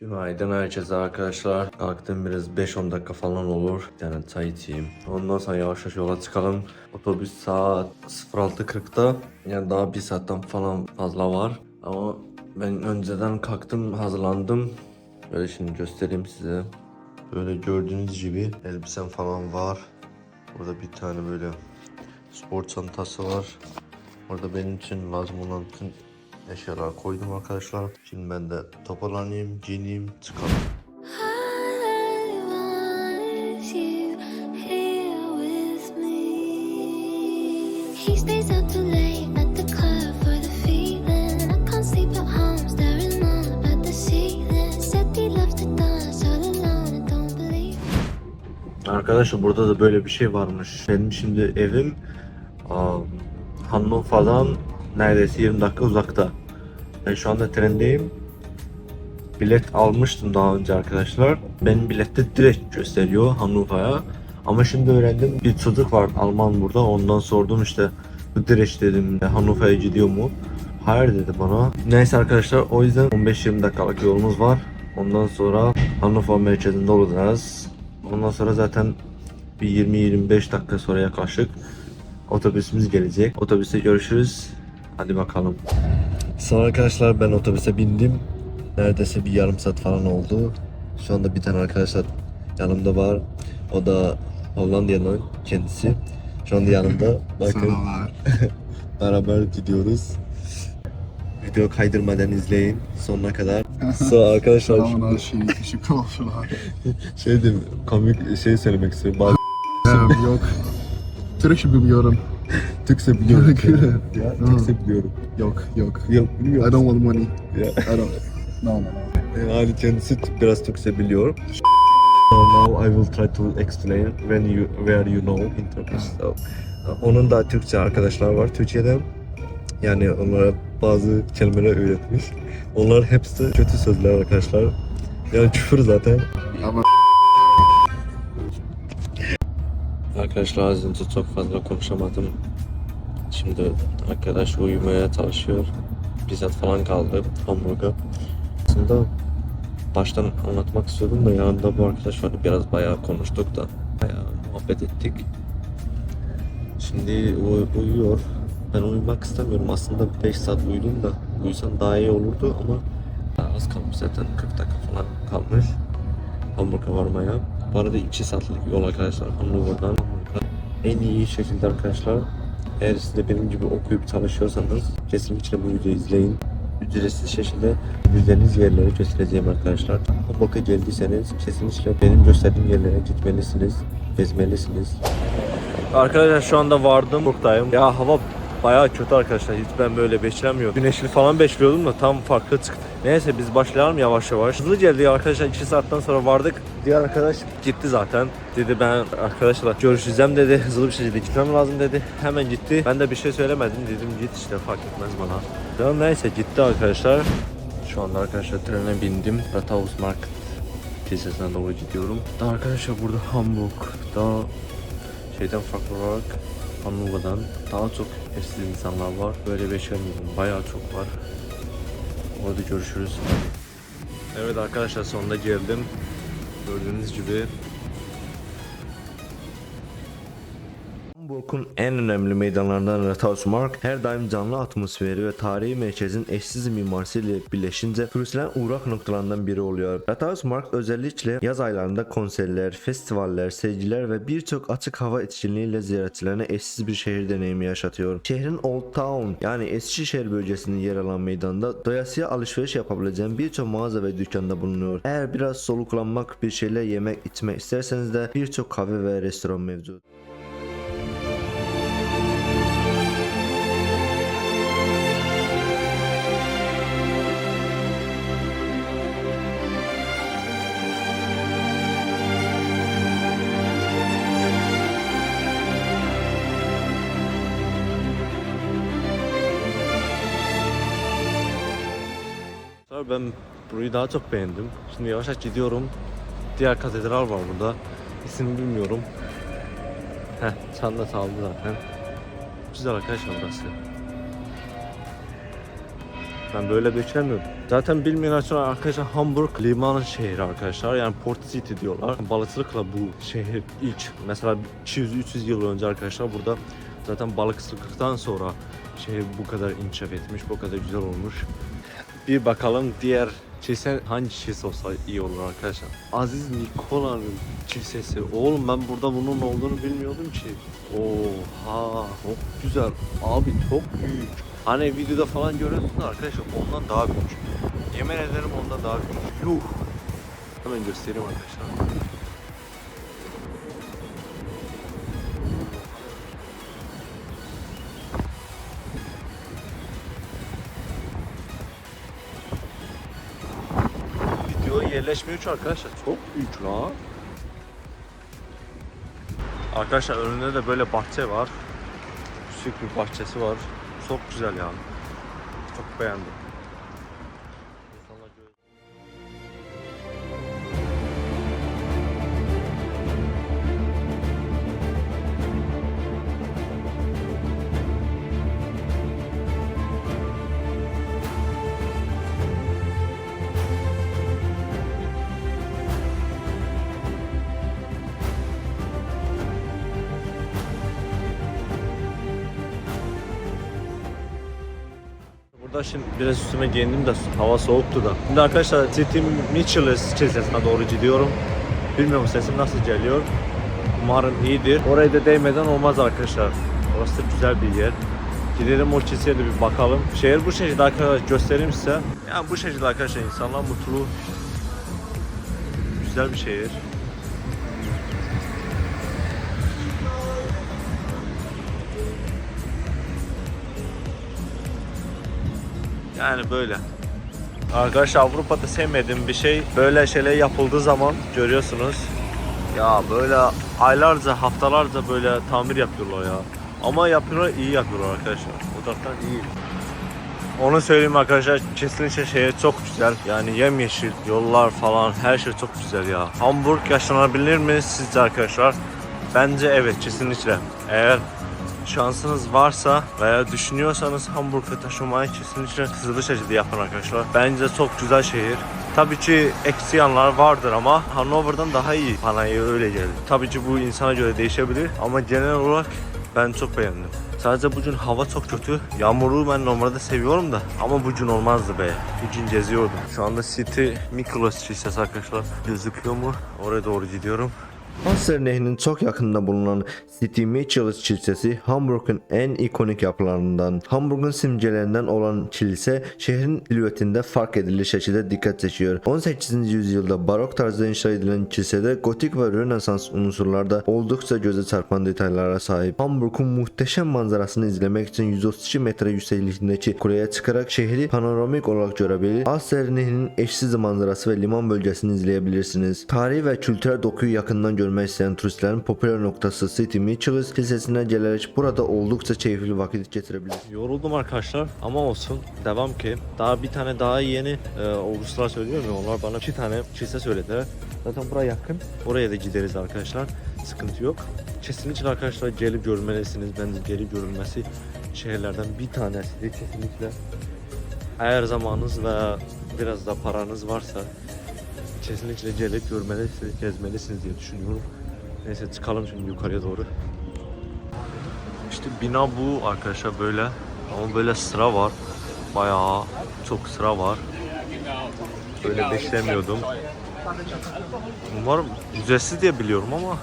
Günaydın herkese arkadaşlar. Kalktım biraz 5-10 dakika falan olur. Çay içeyim. Ondan sonra yavaş yavaş yola çıkalım. Otobüs saat 06.40'da. Yani daha bir saatten falan fazla var. Ama ben önceden kalktım, hazırlandım. Böyle şimdi göstereyim size. Böyle gördüğünüz gibi elbisem falan var. Burada bir tane böyle spor çantası var. Orada benim için lazım olan bütün eşyalar koydum arkadaşlar. Şimdi ben de toparlanayım, giyineyim, çıkalım. Arkadaşlar burada da böyle bir şey varmış. Benim şimdi evim um, Hannover'dan neredeyse 20 dakika uzakta. Ben şu anda trendeyim. Bilet almıştım daha önce arkadaşlar. Benim bilette direkt gösteriyor Hannover'a. Ama şimdi öğrendim bir çocuk var Alman burada. Ondan sordum işte direkt dedim Hannover'a gidiyor mu? Hayır dedi bana. Neyse arkadaşlar o yüzden 15-20 dakikalık yolumuz var. Ondan sonra Hannover merkezinde olacağız. Ondan sonra zaten bir 20-25 dakika sonra yaklaşık otobüsümüz gelecek. Otobüste görüşürüz. Hadi bakalım. Sonra arkadaşlar ben otobüse bindim. Neredeyse bir yarım saat falan oldu. Şu anda bir tane arkadaşlar yanımda var. O da Hollanda'nın kendisi. Şu anda yanımda. Bakın beraber gidiyoruz. Video kaydırmadan izleyin sonuna kadar. Sonra arkadaşlar Selamun şey, olsun abi. şey diyeyim, komik şey söylemek istiyorum. Bazı yok. Türkçe bilmiyorum. Türkçe biliyorum. Ya. Türkçe biliyorum. Yok, yok. Yok I bilmiyorum. don't want money. Ya. I don't. No, no, no. Yani kendisi biraz Türkçe biliyor. So now I will try to explain when you where you know in Turkish. So, onun da Türkçe arkadaşlar var Türkiye'de. Yani onlara bazı kelimeler öğretmiş. Onlar hepsi kötü sözler arkadaşlar. Yani küfür zaten. Ama Arkadaşlar az önce çok fazla konuşamadım. Şimdi arkadaş uyumaya çalışıyor. Bir saat falan kaldı Hamburg'a. Aslında baştan anlatmak istiyordum da yanında bu arkadaş vardı. Biraz bayağı konuştuk da. Bayağı muhabbet ettik. Şimdi uy- uyuyor. Ben uyumak istemiyorum. Aslında 5 saat uyudum da uyusam daha iyi olurdu ama az kalmış zaten 40 dakika falan kalmış. Hamburg'a varmaya. Bu arada 2 saatlik yol arkadaşlar Hamburg'dan. En iyi şekilde arkadaşlar eğer siz de benim gibi okuyup çalışıyorsanız kesinlikle bu videoyu izleyin. Ücretsiz şekilde gideceğiniz yerleri göstereceğim arkadaşlar. Hamburg'a geldiyseniz kesinlikle benim gösterdiğim yerlere gitmelisiniz, gezmelisiniz. Arkadaşlar şu anda vardım Hamburg'dayım. Ya hava bayağı kötü arkadaşlar. Hiç ben böyle beklemiyordum. Güneşli falan bekliyordum da tam farklı çıktı. Neyse biz başlayalım yavaş yavaş. Hızlı geldi arkadaşlar. 2 saatten sonra vardık. Diğer arkadaş gitti zaten. Dedi ben arkadaşlar görüşeceğim dedi. Hızlı bir şekilde gitmem lazım dedi. Hemen gitti. Ben de bir şey söylemedim. Dedim git işte fark etmez bana. Ya neyse gitti arkadaşlar. Şu anda arkadaşlar trene bindim. Rathaus Market tesisine doğru gidiyorum. Daha arkadaşlar burada Hamburg. Daha şeyden farklı olarak Hannover'dan daha çok evsiz insanlar var. Böyle beklemiyordum. Bayağı çok var. Orada görüşürüz. Evet arkadaşlar sonunda geldim. Gördüğünüz gibi Hamburg'un en önemli meydanlarından Rathausmarkt her daim canlı atmosferi ve tarihi merkezin eşsiz mimarisiyle birleşince turistlerin uğrak noktalarından biri oluyor. Rathausmarkt özellikle yaz aylarında konserler, festivaller, sergiler ve birçok açık hava etkinliğiyle ziyaretçilerine eşsiz bir şehir deneyimi yaşatıyor. Şehrin Old Town yani Eskişehir bölgesinde yer alan meydanda doyasıya alışveriş yapabileceğin birçok mağaza ve dükkanda bulunuyor. Eğer biraz soluklanmak, bir şeyler yemek, içmek isterseniz de birçok kahve ve restoran mevcut. Ben burayı daha çok beğendim. Şimdi yavaş yavaş gidiyorum. Diğer katedral var burada. İsmini bilmiyorum. Heh, çanda saldı zaten. Güzel arkadaşlar burası. Ben böyle beklemiyordum. Zaten bilmeyen açıdan arkadaşlar Hamburg liman şehri arkadaşlar. Yani Port City diyorlar. Balıkçılıkla bu şehir ilk mesela 200-300 yıl önce arkadaşlar burada zaten balıkçılıktan sonra şehir bu kadar inşaat etmiş, bu kadar güzel olmuş. Bir bakalım diğer kilise hangi kilise olsa iyi olur arkadaşlar. Aziz Nikola'nın kilisesi. Oğlum ben burada bunun olduğunu bilmiyordum ki. Oha çok güzel. Abi çok büyük. Hani videoda falan görüyorsunuz arkadaşlar ondan daha büyük. Yemin ederim ondan daha büyük. Yuh. Hemen göstereyim arkadaşlar. Yerleşmiyor ki arkadaşlar. Çok büyük la. Arkadaşlar önünde de böyle bahçe var. Küçük bir bahçesi var. Çok güzel yani. Çok beğendim. Burada şimdi biraz üstüme giyindim de hava soğuktu da. Şimdi arkadaşlar City Mitchells kilisesine doğru gidiyorum. Bilmiyorum sesim nasıl geliyor. Umarım iyidir. Oraya da değmeden olmaz arkadaşlar. Orası da güzel bir yer. Gidelim o kiliseye de bir bakalım. Şehir bu şekilde arkadaşlar göstereyim size. Yani bu şekilde arkadaşlar insanlar mutlu. Güzel bir şehir. Yani böyle. Arkadaşlar Avrupa'da sevmediğim bir şey böyle şeyler yapıldığı zaman görüyorsunuz. Ya böyle aylarca haftalarca böyle tamir yapıyorlar ya. Ama yapıyorlar iyi yapıyorlar arkadaşlar. O taraftan iyi. Onu söyleyeyim arkadaşlar kesinlikle şehir çok güzel. Yani yemyeşil yollar falan her şey çok güzel ya. Hamburg yaşanabilir mi sizce arkadaşlar? Bence evet kesinlikle. Eğer şansınız varsa veya düşünüyorsanız Hamburg'a taşınmayı kesinlikle hızlı şekilde yapın arkadaşlar. Bence çok güzel şehir. Tabii ki eksi yanlar vardır ama Hannover'dan daha iyi bana öyle geldi. Tabii ki bu insana göre değişebilir ama genel olarak ben çok beğendim. Sadece bugün hava çok kötü. Yağmuru ben normalde seviyorum da ama bugün olmazdı be. Bugün geziyordum. Şu anda City Miklos Kilisesi arkadaşlar gözüküyor mu? Oraya doğru gidiyorum. Hasser Nehri'nin çok yakınında bulunan City Mitchells Kilisesi Hamburg'un en ikonik yapılarından. Hamburg'un simgelerinden olan kilise şehrin silüetinde fark edilir şekilde dikkat çekiyor. 18. yüzyılda barok tarzda inşa edilen kilisede gotik ve rönesans unsurlarda oldukça göze çarpan detaylara sahip. Hamburg'un muhteşem manzarasını izlemek için 132 metre yüksekliğindeki kuleye çıkarak şehri panoramik olarak görebilir. Hasser Nehri'nin eşsiz manzarası ve liman bölgesini izleyebilirsiniz. Tarihi ve kültürel dokuyu yakından görmek isteyen turistlerin popüler noktası City Mitchells Kilisesi'ne gelerek burada oldukça keyifli vakit geçirebilir. Yoruldum arkadaşlar ama olsun devam ki. Daha bir tane daha yeni e, Augustlar söylüyor mu onlar bana iki tane kilise söylediler. Zaten buraya yakın oraya da gideriz arkadaşlar sıkıntı yok. Kesinlikle arkadaşlar gelip görmelisiniz bence gelip görülmesi şehirlerden bir tanesi kesinlikle. Eğer zamanınız ve biraz da paranız varsa kesinlikle gelip görmelisiniz gezmelisiniz diye düşünüyorum neyse çıkalım şimdi yukarıya doğru işte bina bu arkadaşlar böyle. Ama böyle sıra var. Bayağı çok sıra var. Böyle beklemiyordum. Umarım ücretsiz diye biliyorum ama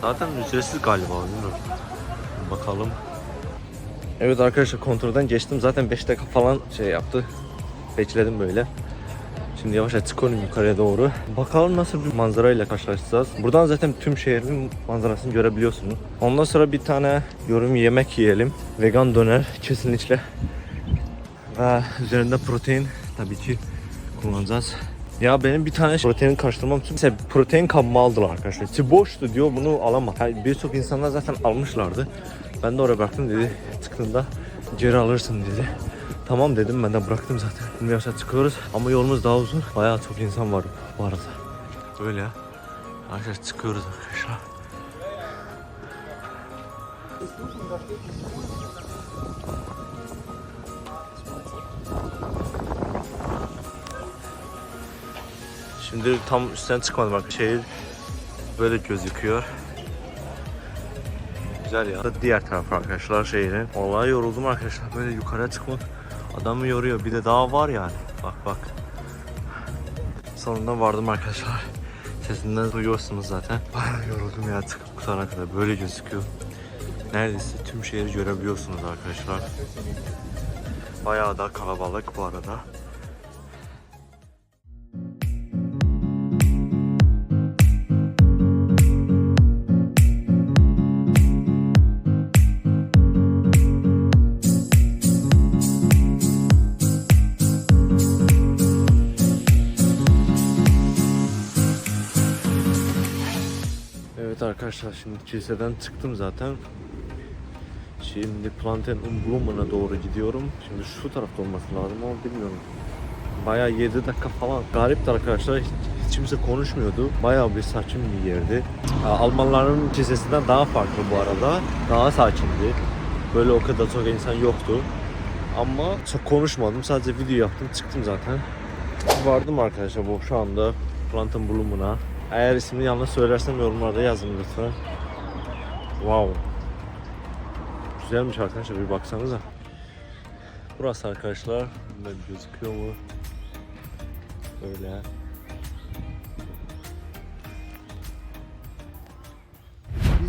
zaten ücretsiz galiba bilmiyorum. Bakalım. Evet arkadaşlar kontrolden geçtim. Zaten 5 dakika falan şey yaptı. Bekledim böyle. Şimdi yavaş yavaş çıkıyorum yukarıya doğru. Bakalım nasıl bir manzarayla karşılaşacağız. Buradan zaten tüm şehrin manzarasını görebiliyorsunuz. Ondan sonra bir tane yorum yemek yiyelim. Vegan döner kesinlikle. Ve üzerinde protein tabii ki kullanacağız. Ya benim bir tane protein karıştırmam için mesela protein kabımı aldılar arkadaşlar. İçi boştu diyor bunu alamam. Yani Birçok insanlar zaten almışlardı. Ben de oraya bıraktım dedi. Çıktığında geri alırsın dedi. Tamam dedim ben de bıraktım zaten. Bilmiyorsa çıkıyoruz ama yolumuz daha uzun. Bayağı çok insan var bu arada. Böyle ya. Arkadaşlar çıkıyoruz arkadaşlar. Şimdi tam üstten çıkmadım bak şehir böyle gözüküyor. Güzel ya. Diğer taraf arkadaşlar şehrin. Vallahi yoruldum arkadaşlar böyle yukarı çıkmak adamı yoruyor. Bir de daha var yani. Bak bak. Sonunda vardım arkadaşlar. Sesinden duyuyorsunuz zaten. Bayağı yoruldum ya çıkıp kurtarana kadar. Böyle gözüküyor. Neredeyse tüm şehri görebiliyorsunuz arkadaşlar. Bayağı da kalabalık bu arada. Evet arkadaşlar şimdi kiliseden çıktım zaten. Şimdi Planten Umblumen'a doğru gidiyorum. Şimdi şu tarafta olması lazım ama bilmiyorum. Bayağı 7 dakika falan. Garipti arkadaşlar. Hiç, kimse konuşmuyordu. Bayağı bir saçım bir yerdi. Almanların kilisesinden daha farklı bu arada. Daha sakindi. Böyle o kadar çok insan yoktu. Ama çok konuşmadım. Sadece video yaptım. Çıktım zaten. Vardım arkadaşlar bu şu anda Planten Blumen'a. Eğer ismini yanlış söylersem yorumlarda yazın lütfen. Wow. Güzelmiş arkadaşlar bir baksanıza. Burası arkadaşlar. Böyle gözüküyor mu? Böyle.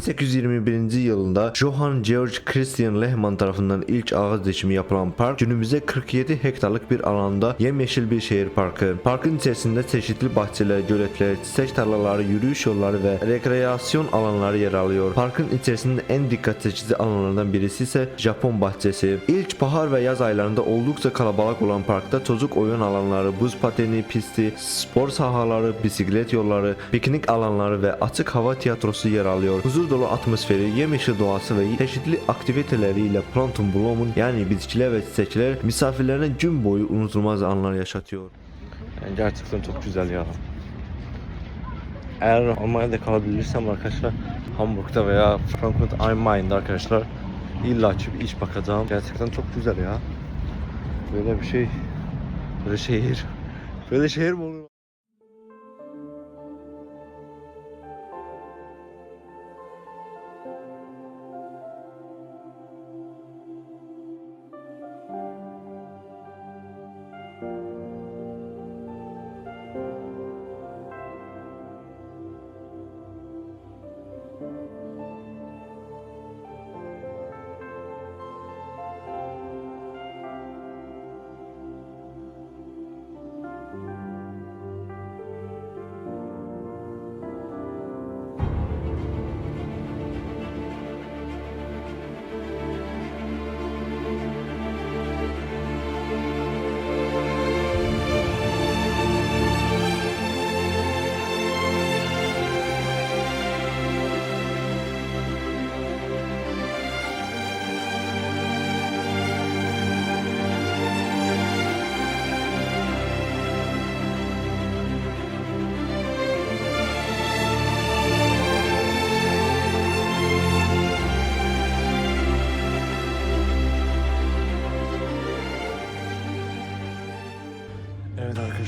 1821 yılında Johann Georg Christian Lehmann tarafından ilk ağaç dikimi yapılan park günümüzde 47 hektarlık bir alanda yemyeşil bir şehir parkı. Parkın içerisinde çeşitli bahçeler, göletler, çiçek tarlaları, yürüyüş yolları ve rekreasyon alanları yer alıyor. Parkın içerisinde en dikkat çekici alanlardan birisi ise Japon bahçesi. İlk bahar ve yaz aylarında oldukça kalabalık olan parkta çocuk oyun alanları, buz pateni pisti, spor sahaları, bisiklet yolları, piknik alanları ve açık hava tiyatrosu yer alıyor. Huzur dolu atmosferi, yemyeşil doğası ve çeşitli aktiviteleriyle Plantum Bloom'un yani bitkiler ve çiçekler misafirlerine gün boyu unutulmaz anlar yaşatıyor. Yani gerçekten çok güzel ya. Eğer Almanya'da kalabilirsem arkadaşlar Hamburg'da veya Frankfurt am Main'de arkadaşlar illa ki bir iş bakacağım. Gerçekten çok güzel ya. Böyle bir şey, böyle şehir, böyle şehir mi olur?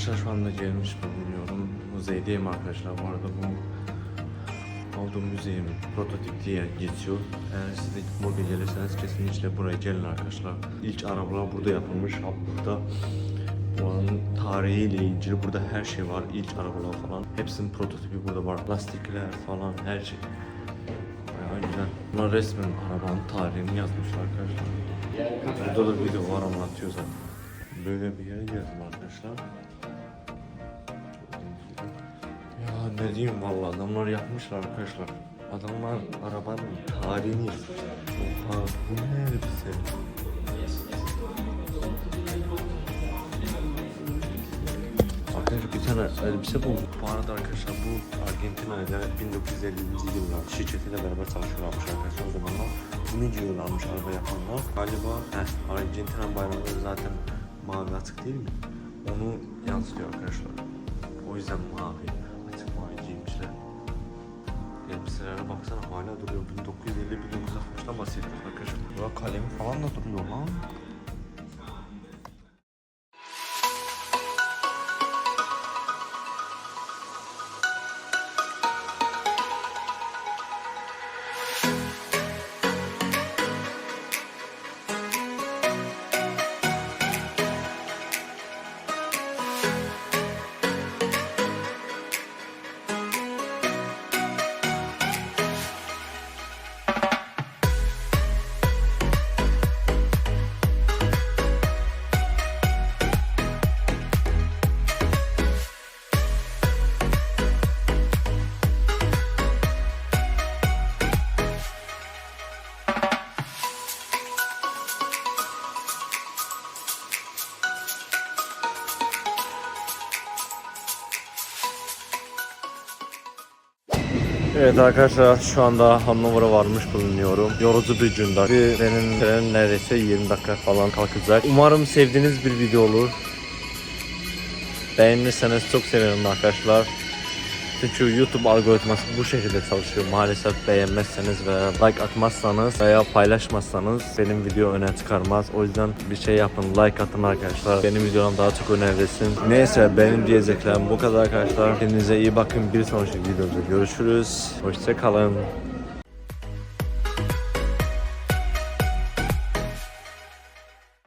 Arkadaşlar şu anda gelmiş bulunuyorum. Müzedeyim arkadaşlar. Bu arada bu olduğum müzeyin prototip diye geçiyor. Eğer siz de buraya gelirseniz kesinlikle buraya gelin arkadaşlar. İlk arabalar burada yapılmış. Hamburg'da Buranın tarihiyle ilgili burada her şey var. İlk arabalar falan. Hepsinin prototipi burada var. Lastikler falan her şey. Bayağı güzel. Bunlar resmen arabanın tarihini yazmışlar arkadaşlar. Burada da video var anlatıyor zaten. Böyle bir yere geldim arkadaşlar. Ne diyeyim vallahi adamlar yapmışlar arkadaşlar. Adamlar arabanın tarihini. Oha bu ne elbise? Arkadaşlar bir tane elbise bulduk. Bu arada arkadaşlar bu Argentina ile 1950. yıllar şirketiyle beraber çalışıyorlarmış arkadaşlar o zamanlar. 10. yıl almış araba yapanlar. Galiba heh, Argentina bayramları zaten mavi açık değil mi? Onu yansıtıyor arkadaşlar. O yüzden mavi. Elbiselere baksana hala duruyor. 1950-1960'dan bahsediyoruz arkadaşlar. Ya kalemi falan da duruyor lan. Evet arkadaşlar şu anda Hannover'a varmış bulunuyorum. Yorucu bir günde. Bir benim tren neredeyse 20 dakika falan kalkacak. Umarım sevdiğiniz bir video olur. Beğenirseniz çok sevinirim arkadaşlar. Çünkü YouTube algoritması bu şekilde çalışıyor. Maalesef beğenmezseniz veya like atmazsanız veya paylaşmazsanız benim video öne çıkarmaz. O yüzden bir şey yapın, like atın arkadaşlar. Benim videom daha çok önerilsin. Neyse benim diyeceklerim bu kadar arkadaşlar. Kendinize iyi bakın. Bir sonraki videoda görüşürüz. Hoşçakalın.